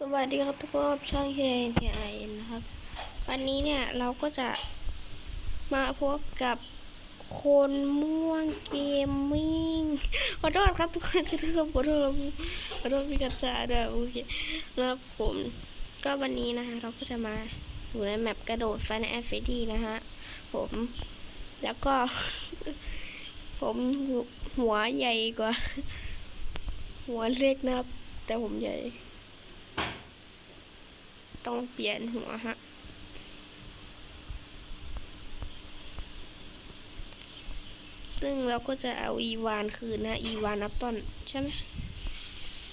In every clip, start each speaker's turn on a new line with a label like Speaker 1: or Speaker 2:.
Speaker 1: สวัสดีครับทุกคนช่อง KNTI นะครับ วันนี้เนี่ยเราก็จะมาพบกับคนม่วงเกมมิ่งขอโทษครับทุกคนคือขอโทษขอโทษพี่กัจจาด้วยโอเคแล้วผมก็วันนี้นะคะเราก็จะมาอยู่ในแมปกระโดดฟันแอฟเฟดีนะฮะผมแล้วก็ ผมหัวใหญ่กว่า หัวเล็กนะครับ แต่ผมใหญ่ ต้องเปลี่ยนหัวฮะซึ่งเราก็จะเอาอีวานคืนนะอีวานนับต้นใช่ไหม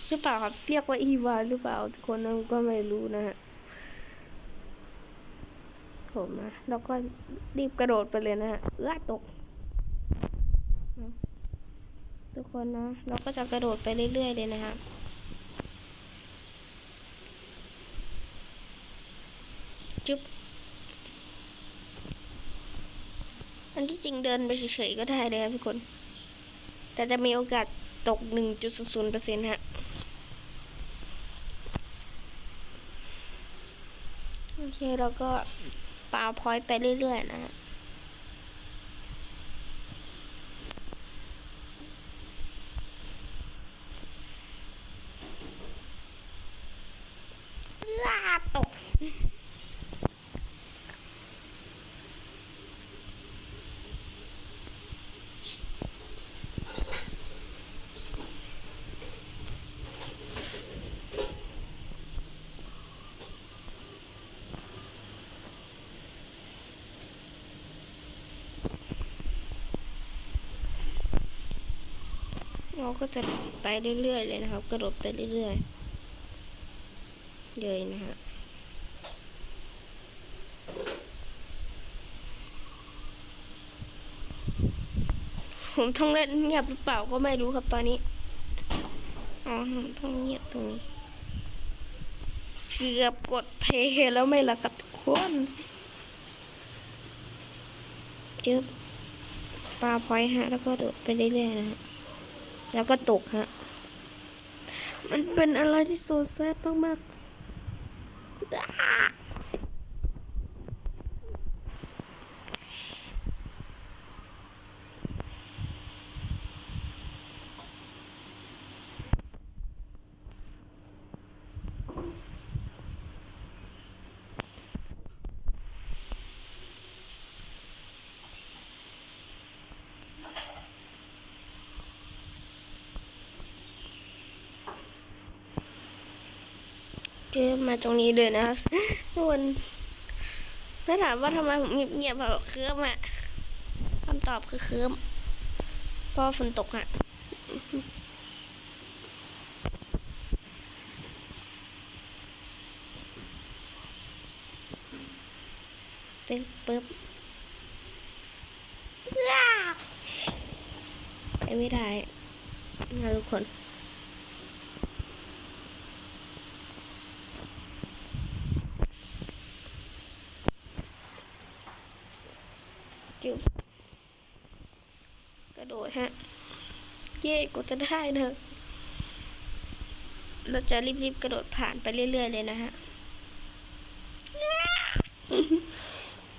Speaker 1: หรือเปล่าครับ เรียกว่าอีวานหรือเปล่าทุกคนนั้นก็ไม่รู้นะฮะผมนะแล้วก็รีบกระโดดไปเลยนะฮะเอื้อตก ทุกคนนะ เราก็จะกระโดดไปเรื่อยๆเลยนะฮะ จุ๊บอันที่จริงเดินไปเฉยๆก็ได้เลยครับทุกคน แต่จะมีโอกาสตก 1.00%ฮะโอเคเราก็ปาพอยต์ไปเรื่อยๆนะฮะ ลาตก เราก็จะไปเรื่อยๆเลยนะครับ กระโดดไปเรื่อยๆเลยนะฮะผมต้องเล่นเงียบหรือเปล่าก็ไม่รู้ครับตอนนี้ อ๋อผมต้องเงียบตรงนี้เกือบกดเพย์แล้วไม่ละกับทุกคนเจอปลาพอยฮะ แล้วก็โดดไปเรื่อยๆนะฮะ แล้วก็ตกฮะ มันเป็นอะไรที่โซแซดมากๆ มาตรงนี้เลยนะครับทุกคนถ้าถามว่าทำไมผมเงียบๆแบบเครืมอะคำตอบคือเครืมเพราะว่าฝนตกอะเต้นปึ๊บอ้าวไปไม่ได้นะทุกคน จุบกระโดดฮะ เย่กูจะได้เนอะเราจะรีบๆกระโดดผ่านไปเรื่อยๆเลยนะฮะ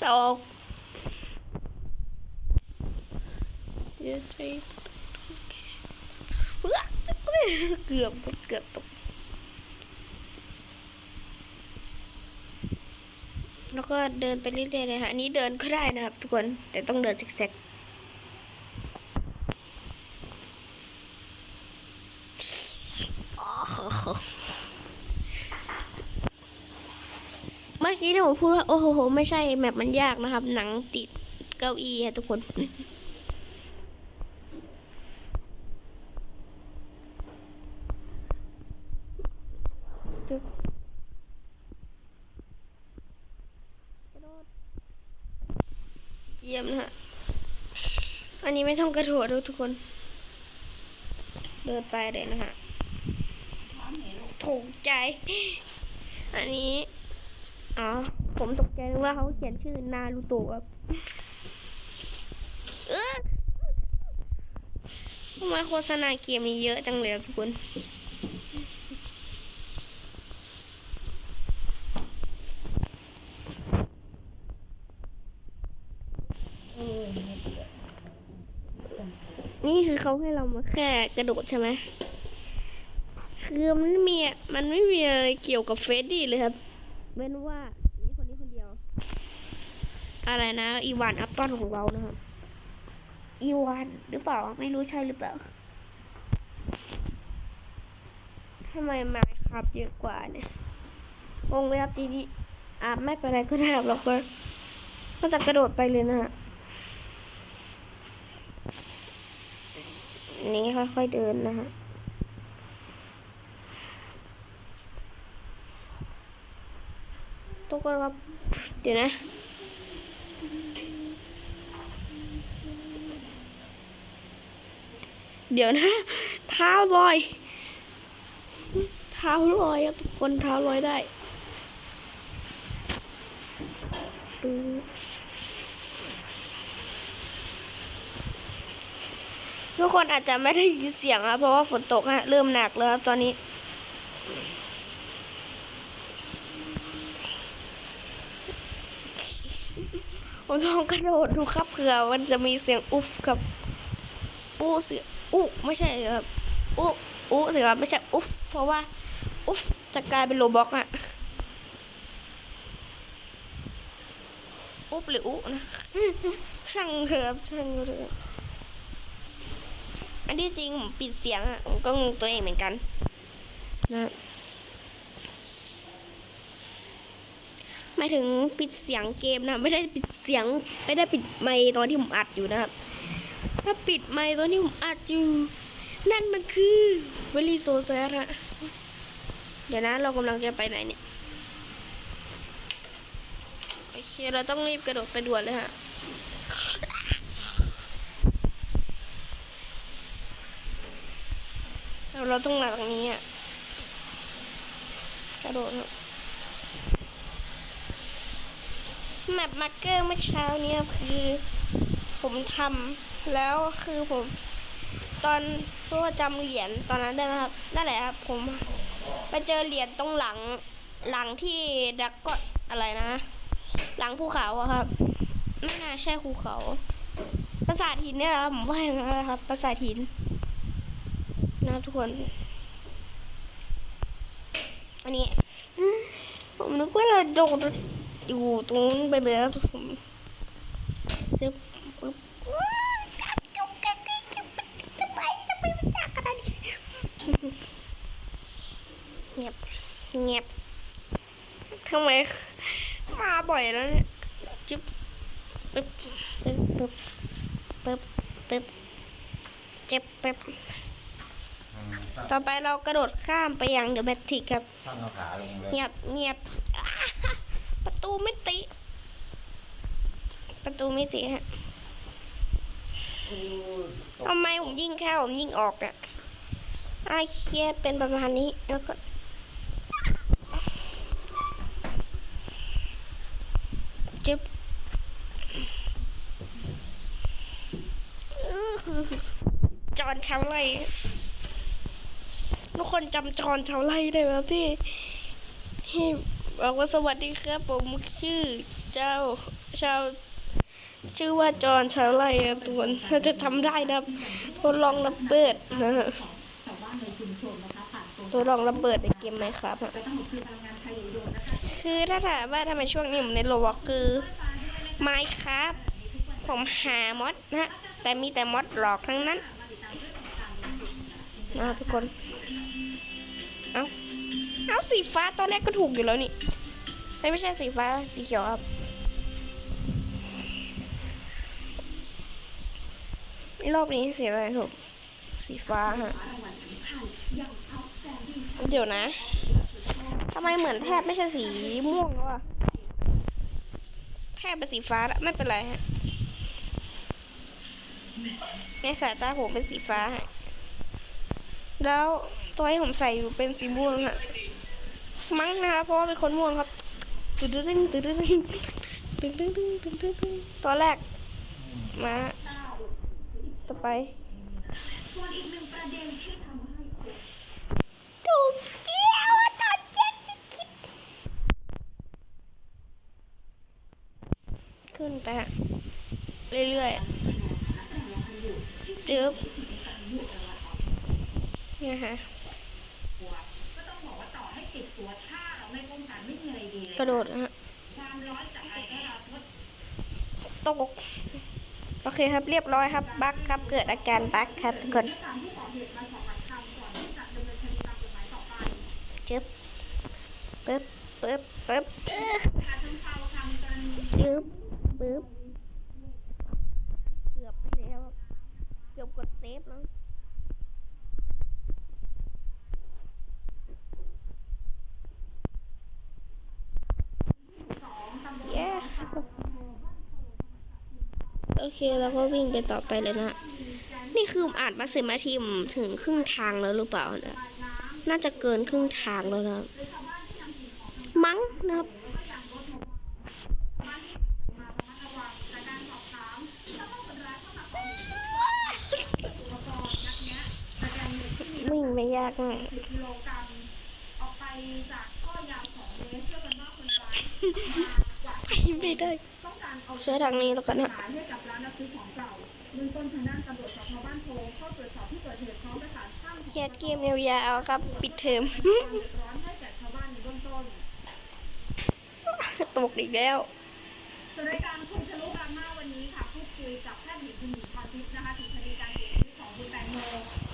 Speaker 1: ตกเดี๋ยวใจเอื้อเกือบเกือบตก แล้วก็เดินไปเรื่อยๆเลยค่ะอันนี้เดินก็ได้นะครับทุกคน แต่ต้องเดินซิกแซกเมื่อกี้ที่ผม พูดว่าโอ้โหไม่ใช่แมปมันยากนะครับ หนังติดเก้าอี้ค่ะทุกคนเยี่ยมนะฮะ อันนี้ไม่ต้องกระโดดด้วยทุกคน เดินไปเลยนะฮะถูกใจ อันนี้ อ๋อ ผมตกใจเลยว่าเขาเขียนชื่อนารูโตะครับทำไมโฆษณาเกมนี้เยอะจังเลยทุกคนนี่คือเขาให้เรามาแค่กระโดดใช่ไหม คือมันไม่มีมันไม่มีเกี่ยวกับเฟสดี้เลยครับเว้นว่า อะไรนะ อีวานอัปตันของเรานะครับ อีวานหรือเปล่าไม่รู้ใช่หรือเปล่าทำไมมาครับเยอะกว่าเนี่ยงงเลยครับจีดีอะไม่เป็นไรก็ได้ครับเราก็ก็จะกระโดดไปเลยนะฮะนี่ค่อยๆเดินนะฮะทุกคนครับเดี๋ยวนะ เดี๋ยวนะ เท้าลอย เท้าลอยครับทุกคนเท้าลอยได้ปึ๊บทุกคนอาจจะไม่ได้ยินเสียงครับเพราะว่าฝนตกฮะเริ่มหนักแล้วครับตอนนี้ผมลองกระโดดดูครับเผื่อมันจะมีเสียงอุฟกับอู้เสียง อู้ไม่ใช่ครับอู้อู้เสียงครับไม่ใช่อุฟเพราะว่าอุฟจะกลายเป็นโลบ็อกอะอุฟหรืออู้นะช่างเถอะช่างเถอะอันที่จริงผมปิดเสียงอะผมก็งงตัวเองเหมือนกันนะหมายถึงปิดเสียงเกมนะ ไม่ได้ปิดเสียง ไม่ได้ปิดไมค์ตอนที่ผมอัดอยู่นะครับ ถ้าปิดไมค์ตอนที่ผมอัดอยู่ นั่นมันคือเวลีโซแซดฮะเดี๋ยวนะเรากำลังจะไปไหนเนี่ยโอเคเราต้องรีบกระโดดไปด่วนเลยฮะเราเราต้องมาตรงนี้อะกระโดดแมปมาร์เกอร์เมื่อเช้านี้คือผมทำ แล้วคือผมตอนพว่าจำเหรียญตอนนั้นได้ไหมครับนั่นแหละครับผมไปเจอเหรียญตรงหลังหลังที่ดักก็อะไรนะ หลังภูเขาครับไม่น่าใช่ภูเขาปราสาทหินเนี่ยครับผมว่าอย่างนั้นนะครับปราสาทหินนะทุกคน อันนี้ผมนึกว่าเราโดดอยู่ตรงนั้นไปเลยครับผมจะปึ๊บทำไมทำไมไม่จากขนาดนี้เงียบเงียบทำไมมาบ่อยแล้วเนี่ยจิ๊บปึ๊บปึ๊บปึ๊บปึ๊บปึ๊บเจ็บปึ๊บ
Speaker 2: อืมตั้ง
Speaker 1: ต่อไปเรากระโดดข้ามไปยังเดอะแมทริกครับ
Speaker 2: ตั้งเอาขาลงเลย
Speaker 1: เงียบเงียบอ้าประตูไม่ติ ประตูไม่ติฮะทำไมผมยิงเข้าผมยิงออกอะไอเครียดเป็นประมาณนี้แล้วก็ จึ๊บจอนชาวไร่ทุกคนจำจอนชาวไร่ได้ไหมพี่ที่บอกว่าสวัสดีครับผมชื่อเจ้าชาวชื่อว่าจอห์นชาวไร่ครับทุกคนถ้าจะทำได้นะครับทดลองระเบิดนะฮะ ทดลองระเบิดในเกมไหมครับ คือถ้าถามว่าทำไมช่วงนี้ผมในโลบอคือไมครับ ผมหามอดนะแต่มีแต่มอดหลอกทั้งนั้นนะทุกคน เอาเอาสีฟ้าตอนแรกก็ถูกอยู่แล้วนี่ไม่ใช่สีฟ้าสีเขียวครับรอบนี้สีอะไรถูกสีฟ้าฮะ เดี๋ยวนะทำไมเหมือนแทบไม่ใช่สีม่วงแล้วอะแทบเป็นสีฟ้าล้วไม่เป็นไรฮะในสายตาผมเป็นสีฟ้าฮะแล้วตัวที่ผมใส่อยู่เป็นสีม่วงฮะมั้งนะคะเพราะว่าเป็นคนม่วงครับตึ๊ดตึ๊ดตึ๊ดตึ๊ดตึ๊ดตึ๊ดตึ๊ดตึ๊ดตึ๊ดตอนแรกมาต่อไป ขึ้นไปเรื่อยๆจึ๊บเนี่ยฮะ
Speaker 3: กระ
Speaker 1: โดดนะฮะตกโอเคครับเรียบร้อยครับ บั๊กครับเกิดอาการบั๊กครับทุกคน
Speaker 3: จึ๊
Speaker 1: บปึ๊บปึ๊บปึ๊บอื้อ
Speaker 3: การทำเชาทำกัน
Speaker 1: จึ๊บปึ๊บเกือบไปแล้วเกือบกดเซฟแล้วเย้โอเคแล้วก็วิ่งไปต่อไปเลยนะ นี่คืออ่านมาสิมาทีมถึงครึ่งทางแล้วหรือเปล่านะ น่าจะเกินครึ่งทางแล้วนะมั้งนะครับวิ่งไม่ยากมาก
Speaker 3: กิโลกรัมออกไปจากท่อยาวสองเมตรเชื่อกันว่าคนร้ายมาจาก
Speaker 1: ไปไม่ได้
Speaker 3: ต้องการเอา
Speaker 1: ใช้ทางนี้แล้วกันนะ
Speaker 3: ขายให้กับร้านรับซื้อของเก่าเบื้องต้นทางด้านตำรวจสพบ้านโพเข้าตรวจสอบที่เกิดเหตุพร้อมประสานช่าง
Speaker 1: เครียดเกมยาวๆครับ ปิดเทอม
Speaker 3: ความเดือดร้อนให้แก่ชาวบ้านในเบื้องต้น
Speaker 1: ตกอีกแล้ว
Speaker 3: ส่วนรายการคุยทะลุดราม่าวันนี้ค่ะพูดคุยกับแพทย์หญิงคุณหญิงพรทิพย์นะคะถึงคดีการเสียชีวิตของคุณแตงโม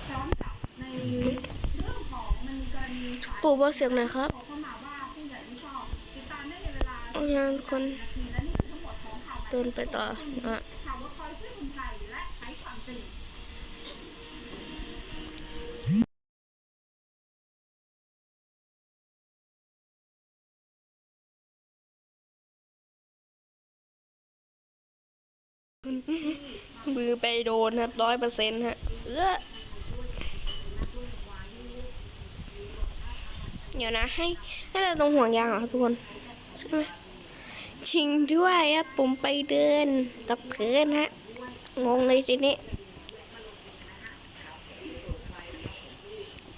Speaker 3: พร้อมกับในเรื่องของมันมีกรณีสาย
Speaker 1: ปู่บอกเสียงหน่อยครับ
Speaker 3: เข้ามาว่าผู้ใหญ่ไม่ชอบติดตามได้ในเวลา
Speaker 1: เอางานคน
Speaker 3: นาทีและนี่คือทั้งหมดของข่าว
Speaker 1: เดินไปต่ออะ มือไปโดนครับร้อยเปอร์เซ็นต์ฮะ เออเดี๋ยวนะ ให้ให้เราตรงห่วงยางเหรอครับทุกคนใช่ไหมจริงด้วยครับผมไปเดินตับเพลินฮะ งงเลยทีนี้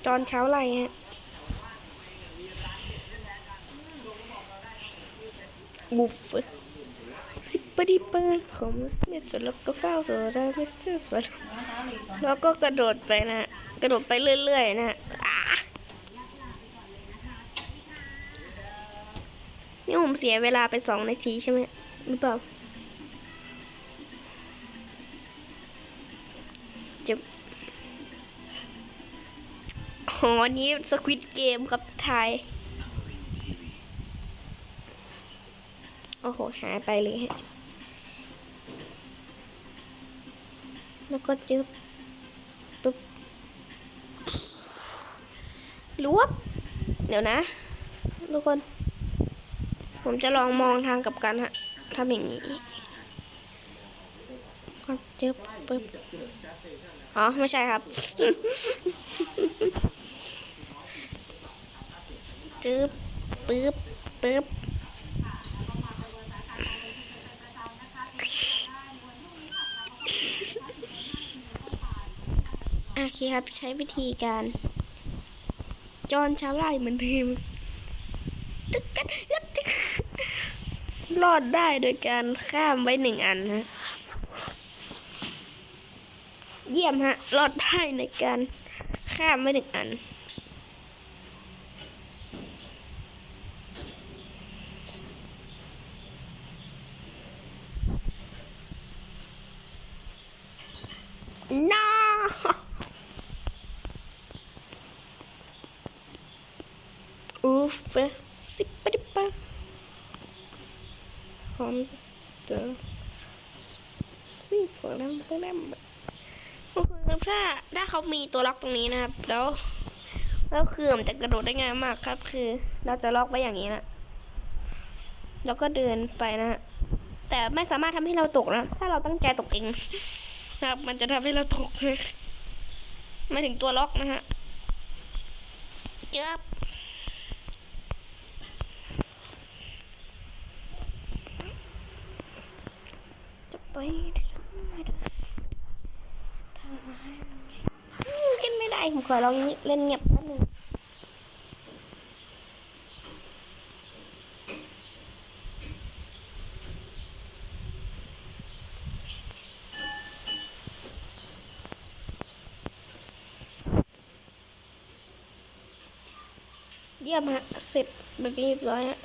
Speaker 1: ตอนเช้าไรฮะบุฟเฟ่ ปดิปะผมเม็ดสดแล้วก็เฝ้าสดได้ไม่เสื้อสดแล้วก็กระโดดไปนะ กระโดดไปเรื่อยๆนะอ่านี่ผมเสียเวลาไปสองนาทีใช่ไหมหรือเปล่าจะอ๋ออันนี้สควิตเกมครับไทยโอ้โห หายไปเลยฮะ แล้วก็จึ๊บปุ๊บรวบเดี๋ยวนะ ทุกคน ผมจะลองมองทางกับกันฮะทำอย่างนี้ก็จึ๊บปุ๊บอ๋อ ไม่ใช่ครับ จึ๊บปึ๊บปึ๊บ เคครับ ใช้วิธีการจอนชาวไร่เหมือนเดิมตึกกันแล้วตึกรอดได้โดยการข้ามไว้หนึ่งอันนะ เยี่ยมฮะ รอดได้ในการข้ามไว้หนึ่งอัน no อูฟสิบปดิปะคอมเตอร์สิ ฝรั่งฝรั่งทุกคนครับถ้าถ้าเขามีตัวล็อกตรงนี้นะครับ แล้วแล้วคือมันจะกระโดดได้ง่ายมากครับ คือ เราจะล็อกไว้อย่างนี้นะแล้วก็เดินไปนะฮะแต่ไม่สามารถทำให้เราตกนะ ถ้าเราตั้งใจตกเองนะครับ มันจะทำให้เราตกนะหมาถึงตัวล็อกนะฮะเจ็บจะไป ผมขอลองนี้เล่นเงียบแป๊บนึงเยี่ยมฮะเสร็จเรียบร้อยฮะ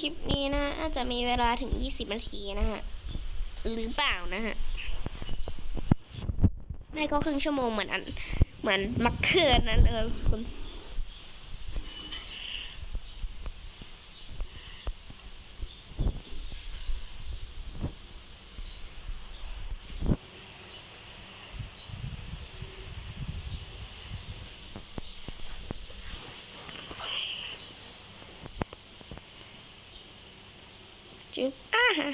Speaker 1: คลิปนี้นะอาจจะมีเวลาถึง 20 นาทีนะฮะ หรือเปล่านะฮะ ไม่ก็ครึ่งชั่วโมงเหมือนอัน เหมือนมักเคินนั่นเลยคุณ จึ๊บอ่าฮะ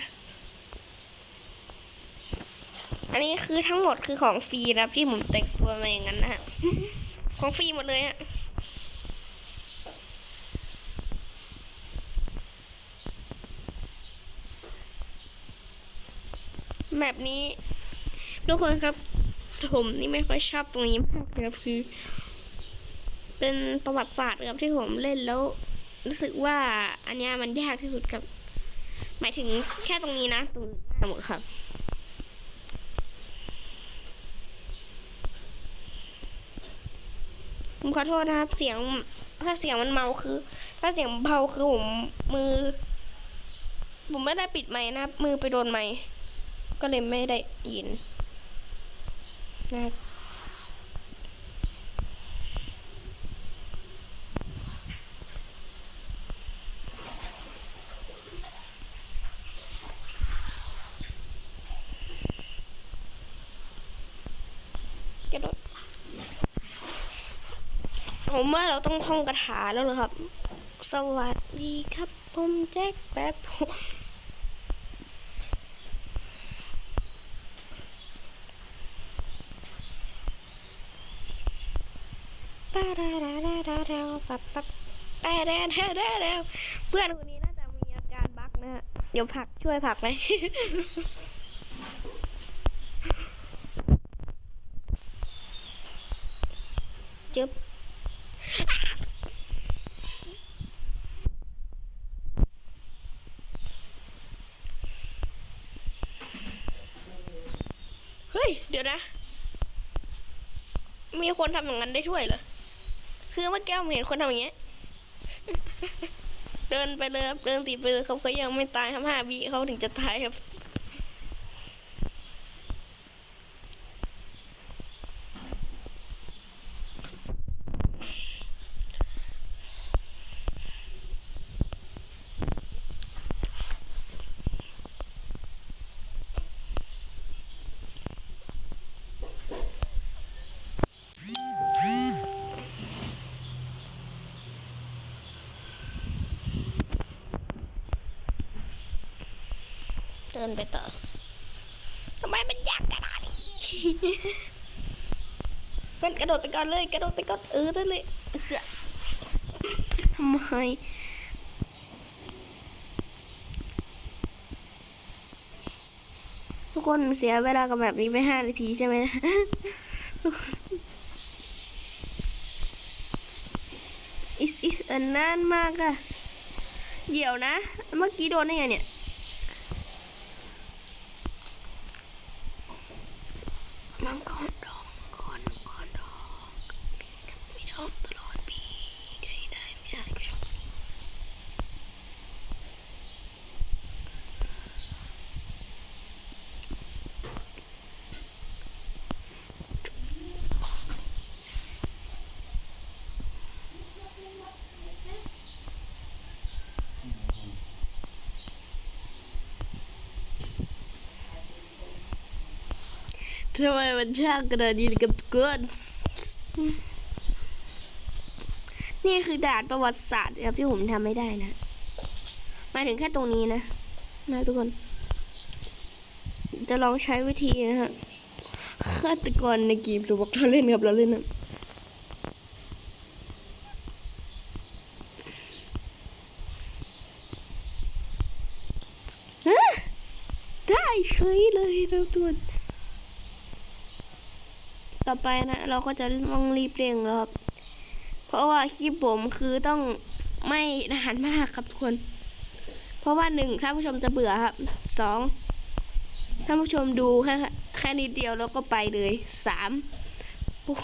Speaker 1: อันนี้ คือทั้งหมดคือของฟรีนะครับที่ผมแต่งตัวมาอย่างนั้นนะฮะของฟรีหมดเลยฮะแบบนี้ทุกคนครับ ผมนี่ไม่ค่อยชอบตรงนี้มากเลยครับคือ เป็นประวัติศาสตร์ครับที่ผมเล่นแล้ว รู้สึกว่าอันนี้มันยากที่สุดครับ หมายถึงแค่ตรงนี้นะตรงอื่นได้หมดครับ ผมขอโทษนะครับ เสียงถ้าเสียงมันเมาคือ ถ้าเสียงเบาคือผมมือ ผมไม่ได้ปิดไม้นะครับ มือไปโดนไม้ก็เลยไม่ได้ยินนะครับ กระโดด ผมว่าเราต้องท่องคาถาแล้วเหรอครับ สวัสดีครับผมแจ็คแป๊บปาดาดาดาดาดาปับปับปะแดดาดาดาเพื่อนคนนี้น่าจะมีอาการบั๊กนะฮะเดี๋ยวผักช่วยผักไหมจึ๊บเฮ้ย เดี๋ยวนะ มีคนทำอย่างนั้นได้ช่วยเหรอ คือเมื่อกี้ผมเห็นคนทำอย่างเงี้ย เดินไปเลยครับ เดินตีไปเลยเขาก็ยังไม่ตายครับห้าวิเขาถึงจะตายครับ เดิ นไปต่อทำไมมันยากขนาดนี้เพื่อนกระโดดไปก่อนเลยกระโดดไปก่อนเออได้เลยทำไมทุกคนเสียเวลากับแบบนี้ไปห้านาทีใช่ไหมทุกคนอิสอิสอันนานมากอะเดี๋ยวนะ เมื่อกี้โดนได้ไงเนี่ย มังกรทองมังกรมังกรทองมีทองตลอดปีใครได้ไม่ใช่ก็ชอบ ทำไมมันช่างกระดาษนี้กับเกินนี่คือด่านประวัติศาสตร์ครับที่ผมทำไม่ได้นะมาถึงแค่ตรงนี้นะนะทุกคน จะลองใช้วิธีนะฮะฆาตกรในเกีมเราบอกเราเล่นครับเราเล่นนะฮะได้เฉยเลยนะทุกคน ต่อไปนะ เราก็จะต้องรีบเร่งแล้วครับ เพราะว่าคลิปผมคือต้องไม่นานมากครับทุกคน เพราะว่าหนึ่งท่านผู้ชมจะเบื่อครับสองท่านผู้ชมดูแค่แค่นิดเดียวแล้วก็ไปเลยสามโอ้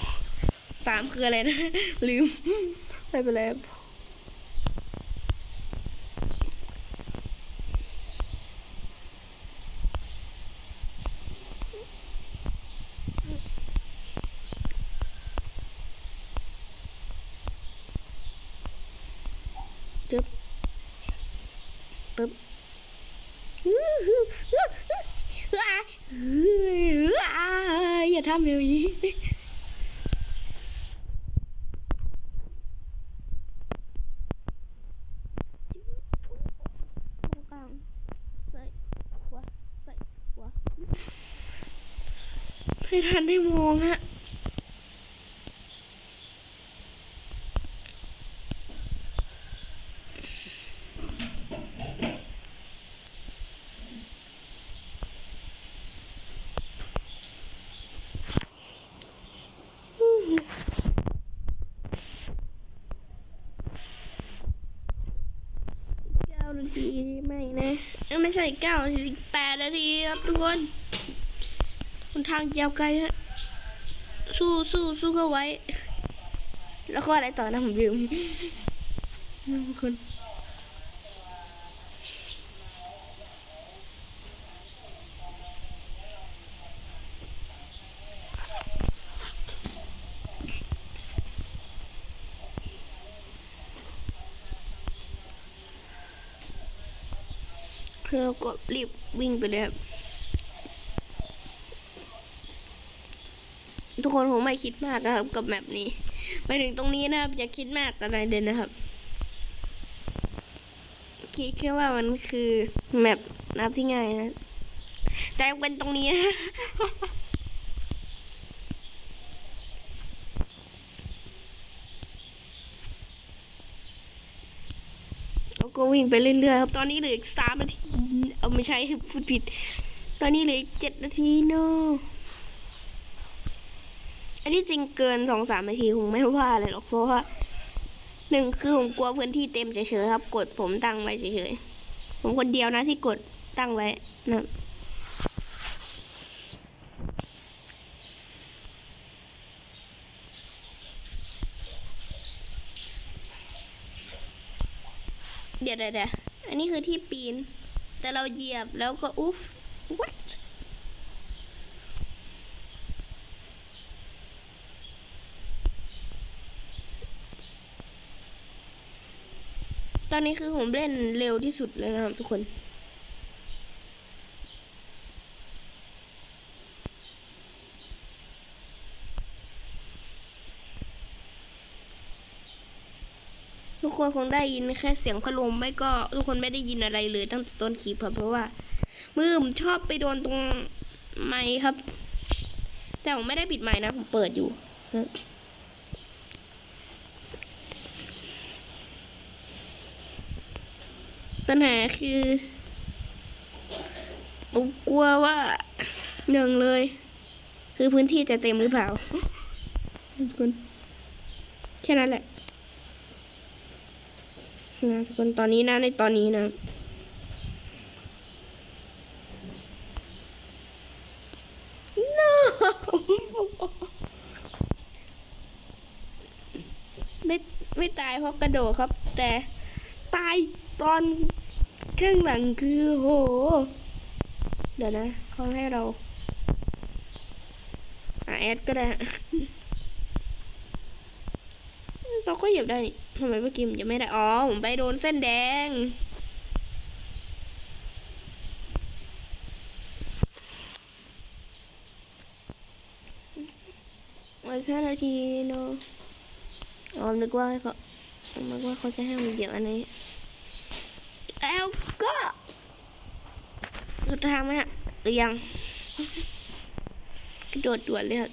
Speaker 1: สามคืออะไรนะ ลืมไม่เป็นไรครับจึ๊บปึ๊บ อย่าทำแบบนี้ตรงกลางใส่ขวาใส่ขวาไม่ ทันได้มองฮะเก้านาทีไม่นะ ไม่ใช่เก้านาทีแปดนาทีครับทุกคน นทางยาวไกลฮะสู้สู้สู้เข้าไว้ แล้วก็อะไรต่อนะผมลืมทุกคนคือเราก็รีบวิ่งไปเลยครับ ทุกคนผมไม่คิดมากนะครับ กับแมปนี้ไปถึงตรงนี้นะครับอย่าคิดมากอะไรเลยนะครับ คิดแค่ว่ามันคือแมปนับที่ง่ายนะ แต่เป็นตรงนี้นะแล้วก็วิ่งไปเรื่อยๆครับ ตอนนี้เหลืออีกสามนาที เอาไม่ใช่พูดผิด ตอนนี้เหลืออีกเจ็ดนาทีเนาะ ที่จริงเกินสองสามนาทีคงไม่ว่าอะไรหรอกเพราะว่าหนึ่งคือผมกลัวพื้นที่เต็มเฉยๆครับ กดผมตั้งไว้เฉยๆผมคนเดียวนะที่กดตั้งไว้นะเดี๋ยวเดี๋ยวเดี๋ยวอันนี้คือที่ปีน แต่เราเหยียบแล้วก็อุ๊ฟ what ต อนนี้คือผมเล่นเร็วที่สุดเลยนะครับทุกคน ทุกคนคงได้ยินแค่เสียงพัดลมไม่ก็ ทุกคนไม่ได้ยินอะไรเลยตั้งแต่ต้นคลิปครับเพราะว่า มือผมชอบไปโดนตรงไม้ครับ แต่ผมไม่ได้ปิดไม้นะผมเปิดอยู่นะ ปัญหาคือผมกลัวว่าหนึ่งเลย คือพื้นที่จะเต็มหรือเปล่าทุกคนแค่นั้นแหละนะทุกคนตอนนี้นะในตอนนี้นะไม่ไม่ตายเพราะกระโดดครับ แต่ตายตอน ข้างหลังคือโห เดี๋ยวนะเขาให้เราอาแอดก็ได้ เราก็เหยียบได้ทำไมเมื่อกี้มันยังไม่ได้ อ๋อ ผมไปโดนเส้นแดงมาแค่นาทีเนาะอ๋อนึกว่าเขานึกว่าเขาจะให้ผมเหยียบอันนี้ แล้วก็ สุดทางไหมฮะหรือยังกระโดดด่วนเลยครับ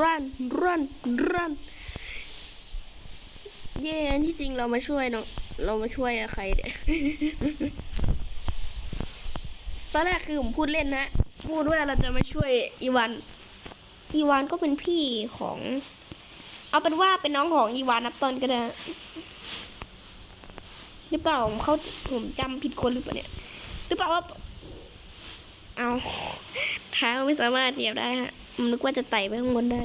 Speaker 1: run run run เย่ที่จริงเรามาช่วยเนาะเรามาช่วยอะใครเนี่ยตอนแรกคือผมพูดเล่นนะ พูดว่าเราจะมาช่วยอีวานอีวานก็เป็นพี่ของ เอาเป็นว่าเป็นน้องของอีวานนับตอนก็ได้ หรือเปล่าผมเขาผมจำผิดคนหรือเปล่าเนี่ยหรือเปล่าว่าเอาเท้าไม่สามารถเหยียบได้ฮะผมนึกว่าจะไต่ไปข้างบนได้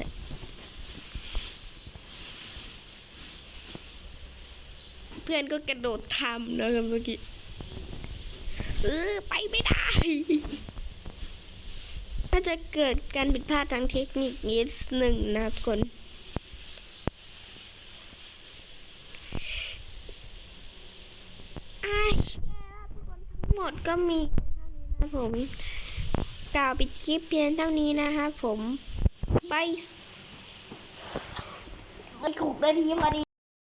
Speaker 1: เพื่อนก็กระโดดทำนะครับเมื่อกี้เออไปไม่ได้น่าจะเกิดการผิดพลาดทางเทคนิคนิดหนึ่งนะครับคน อ่าแชร์ทุกคนทั้งหมด ก็มีเท่านี้นะผมกล่าวปิดคลิปเพียงเท่านี้นะครับผมไปไปถูกนาทีพอดี